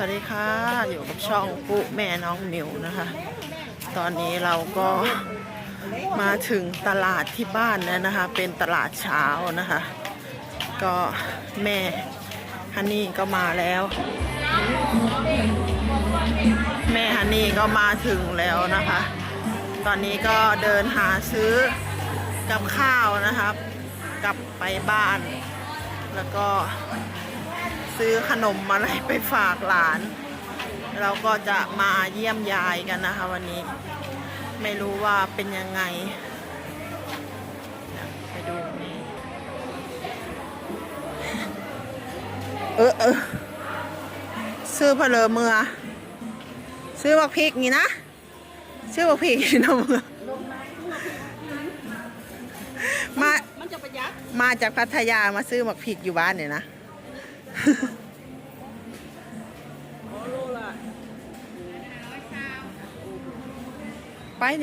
สวัสดีค่ะ อยู่กับช่องปุ๊แม่น้องมิวนะคะ ตอนนี้เราก็มาถึงตลาดที่บ้านแล้วนะคะ เป็นตลาดเช้านะคะ ก็แม่ฮันนี่ก็มาแล้ว แม่ฮันนี่ก็มาถึงแล้วนะคะ ตอนนี้ก็เดินหาซื้อกับข้าวนะครับ กลับไปบ้าน แล้วก็ ซื้อขนมอะไรไปฝากหลาน เราก็จะมาเยี่ยมยายกันนะคะ วันนี้ ไม่รู้ว่าเป็นยังไงไปดูนี่เออเออซื้อเพลอเมือ ซื้อบักพริกนี่นะ ซื้อบักพริกนี่นะเมือมา มันจะประหยัดมาจากพัทยามาซื้อบักพริกอยู่บ้านเนี่ยนะ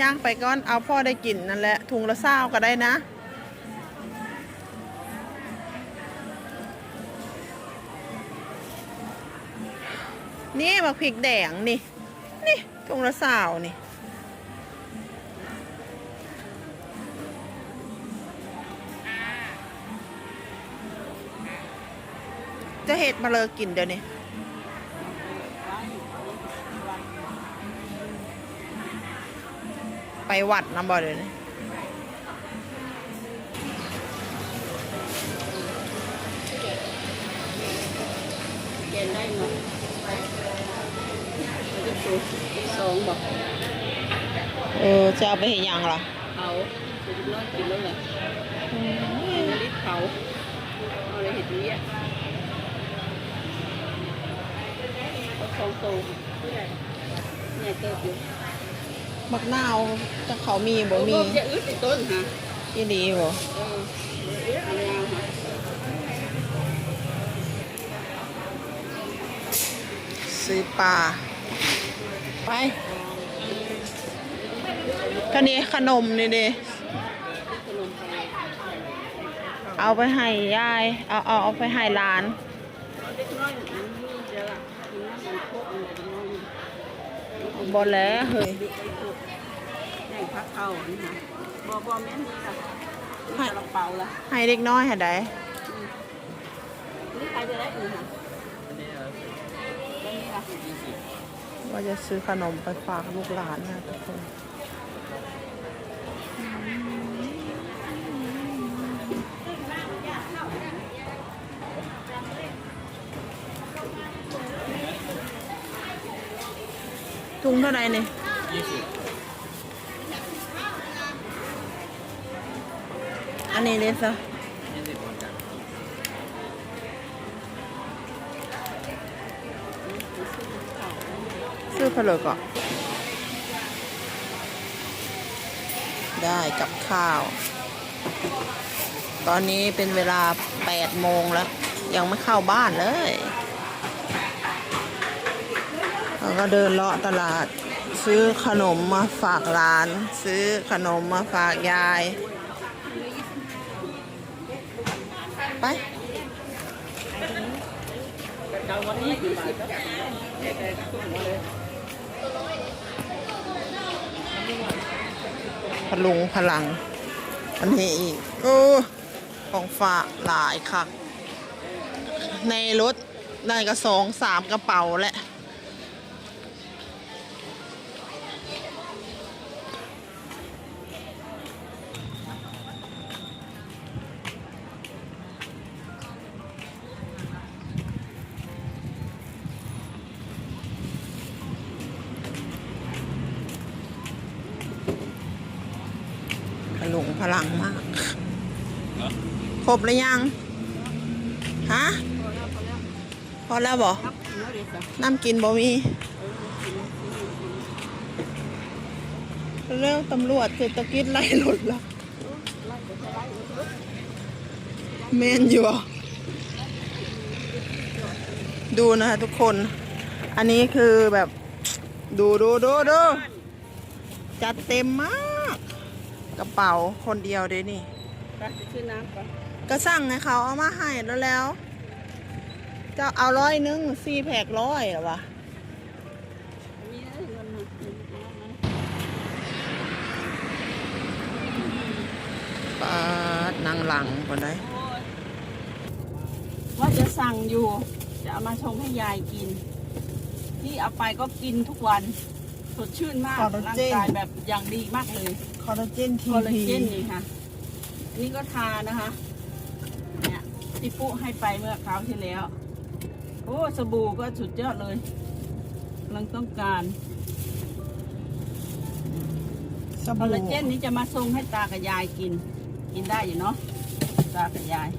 ย่างไปก่อนเอาพ่อได้กินนั่นแหละถุงละเศร้าก็ได้นะนี่มาพริกแดงนี่ นี่ถุงละเศร้านี่ จะเห็ดมาเลยกินเดี๋ยวนี้ ไปวัดน้ำบ่อเดี๋ยวนี้เกณฑ์ได้หมดสองบอกเออจะเอาไปเห็นยังล่ะเขาจะน้อยกินแล้วเหรอลิตรเขาเอาอะไรเห็ดนี้อะเขาสองโตเนี่ยเติบอยู่ บักนาวจะเขามีบ่มีจะอึดในต้นฮะอีดีบ่ซื้อปลาไปคันนี้ขนมนี่ดิเอาไปให้ยาย เอาเอาเอาไปให้หลาน บ่แล้วเฮ้ยบิ๊กไอ้พวกแม่งพักเอานี่ค่ะบอบอแม่นนี่ค่ะนี่กระเป๋าละให้เด็กน้อยให้ได้นี่ใครจะได้อีกค่ะแล้วนี่ล่ะว่าจะซื้อขนมไปฝากลูกหลานนะทุกคน ถุงเท่าไหร่เนี่ยอันนี้เลยซะซื้อเพลอก่อนได้กับข้าว ตอนนี้เป็นเวลา8โมงแล้ว ยังไม่เข้าบ้านเลย เราก็เดินเลาะตลาด ซื้อขนมมาฝากร้าน ซื้อขนมมาฝากยาย ไปพลุงพลัง อันนี้อีกโอ้ของฝากหลายคักในรถได้ก็สองสามกระเป๋าแหละ ลุงพลังมาก ครบหรือยัง ฮะ พอแล้วบอครับเนื้อเด็ดจ้ะน้ำกินบ่มี เรื่องตำรวจเศรษฐกิจไล่หลุดละเมนอยู่อะดูนะคะทุกคน อันนี้คือแบบ ดูดูดูดูจัดเต็มมาก กระเป๋าคนเดียวเด้นี่ ไปซื้อน้ำก่อนก็สั่งให้เขาเอามาให้แล้วแล้ว เจ้าเอาร้อยหนึงสี่แผกร้อยเหรอวะ มีเงินนะปาดนางหลังก่อนได้โอ้ยว่าจะสั่งอยู่ จะเอามาชงให้ยายกิน ที่เอาไปก็กินทุกวัน สดชื่นมาก ร่างกายแบบอย่างดีมากเลยคอลลาเจนทีคอลลาพีเจนนี่ค่ะ นี่ก็ทานะคะ เนี่ยที่ปุ๊ให้ไปเมื่อคราวที่แล้ว โอ้สบู่ก็สุดยอดเลยกำลังต้องการสคอลบู่ลาเจนนี้จะมาทรงให้ตากับยายกิน กินได้อยู่เนาะตากับยาย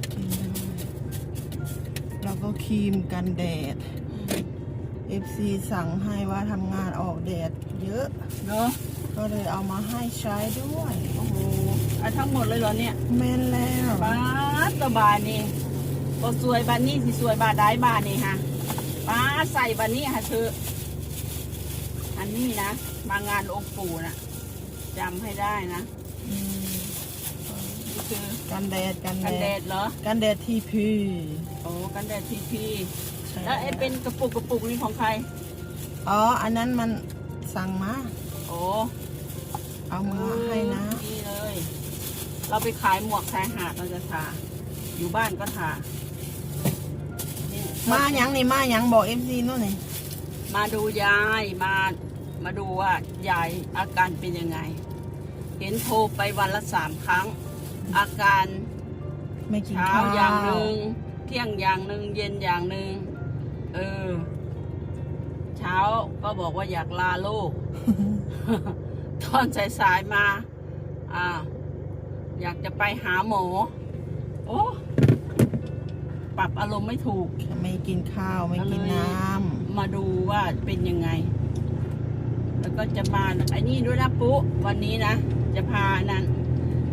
แล้วก็ครีมกันแดด FC สั่งให้ว่าทำงานออกแดดเยอะ เนาะก็เลยเอามาให้ใช้ด้วย โอ้โหเอาทั้งหมดเลยเหรอเนี่ยแม่นแล้วป้าดตะบานนี่ก็สวยบานนี้สิสวยบาได้บานนี่ฮะป้าดใส่บานนี้ฮะเธออันนี้นะมางานองค์ปู่นะจำให้ได้นะอืมนี่คือกันแดดกันกันแดแดดดเหรอ กันแดดทีพีโอ้กันแดดพีพี แล้วไอ้เป็นกระปุกกระปุกนี่ของใคร อ๋อ อันนั้นมันสั่งมา โอ้เอามาให้นะดีเลย เราไปขายหมวกชายหาดเราจะทา อยู่บ้านก็ทานี่มาหยังนี่มาหยังบอก FC นู่นนี่ มาดูยายมามาดูว่ายายอาการเป็นยังไง เห็นโทรไปวันละสามครั้ง อาการไม่กินเช้าข้าวอย่างหนึ่งเที่ยงอย่างหนึ่งเย็นอย่างหนึ่ง เออ เช้าก็บอกว่าอยากลาโลกตอนสายๆมา อ่า อยากจะไปหาหมอ โอ้ปรับอารมณ์ไม่ถูก ไม่กินข้าวไม่กินน้ำมาดูว่าเป็นยังไง แล้วก็จะมาไอ้นี่ด้วยนะปุ๊วันนี้นะ จะพานั้น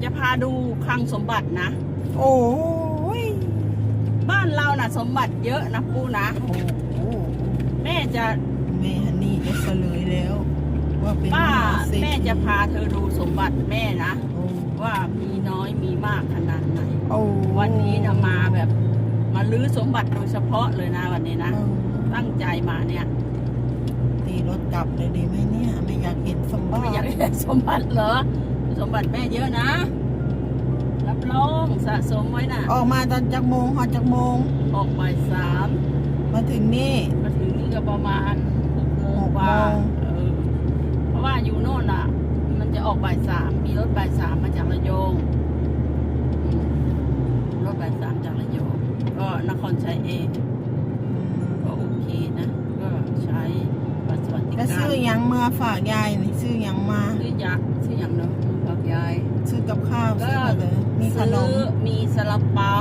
จะพาดูคลังสมบัตินะ โอ้ย บ้านเรานะ่ะ สมบัติเยอะนะปุ๊นะโอ้โหแม่จะแม่ฮันนี่จะเฉลยแล้ว ว่าเป็นป้ามหเศรษฐีแม่จะพาเธอดูสมบัติแม่นะ โอ้ว่ามีน้อยมีมากขนาดไหน โอ้วันนี้นะมาแบบมาลื้อสมบัติโดยเฉพาะเลยนะวันนี้นะเออตั้งใจมาเนี่ยตีรถกลับเลยดีไหมเนี่ย ไม่อยากเห็นสมบัไม่ติอยากได้สมบัติเหรอ สมบัติแม่เยอะนะ รับรองสะสมไว้นะออกมาตอนจักโมงหอดจักโมง ออกบ่ายสามมาถึงนี่ มาถึงนี่ก็ประมาณหกโมงกว่าหกโมง เออเพราะว่าอยู่โน่นอะ มันจะออกบ่ายสามมีรถบ่ายสามมาจากระยองอืมรถบ่ายสามจากระยองก็นครชัยเองก็โอเคนะ ก็ใช้บัตรสวัสดิก็การซื้อหยังเมื่อฝากยายนี่ซื้อหยังมา ซื้อยักษ์ซื้ออย่างเนาะบอกยาย ซื้อกับข้าวก็ซื้อมาเลย มีขนม ซื้อมีซาลาเปา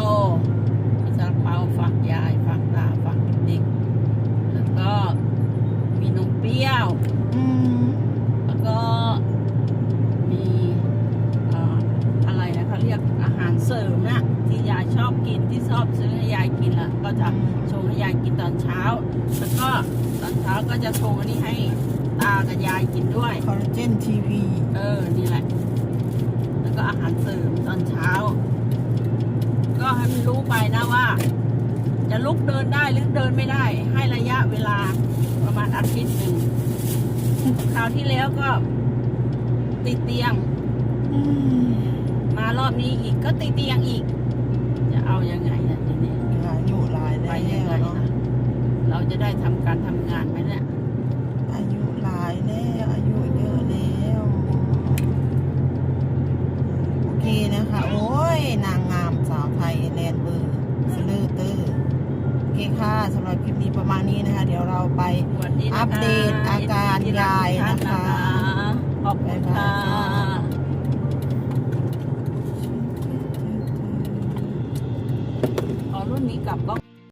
มีซาลาเปาฝากยายฝากตาฝากเด็กๆแล้วก็มีนมเปรี้ยว อืมแล้วก็มีเอ่ออะไรนะเขาเรียกอาหารเสริมนะที่ยายชอบกินที่ชอบซื้อให้ยายกินละก็จะชงให้ยายกินตอนเช้า แล้วก็ตอนเช้าก็จะชงอันนี้ให้ตากับยายกินด้วย คอลลาเจนทีพีเออ นี่แหละแล้วก็ อาหารเสริมตอนเช้า ก็ให้มันรู้ไปนะว่า จะลุกเดินได้หรือเดินไม่ได้ ให้ระยะเวลาประมาณอาทิตย์หนึ่งคราวที่แล้วก็ติดเตียงอืมมารอบนี้อีกก็ติดเตียงอีก จะเอายังไงล่ะทีนี้อายุหลายไปแล้ยังไงวเนาะล่ะเราจะได้ทำการทำงานไหมเนี่ยอายุหลายแล้วอายุเยอะแล้วโอเคนะคะ โอ้ย นางงามสาวไทยแลนด์เบอร์สเลอร์เตอร์โอเคค่ะสำหรับคลิปนี้ประมาณนี้นะคะ เดี๋ยวเราไปสวัสดีนะคะอัปเดตอาการยายนะคะขอบคุณค่ะอ๋อรุ่นนี้กลับกล้อง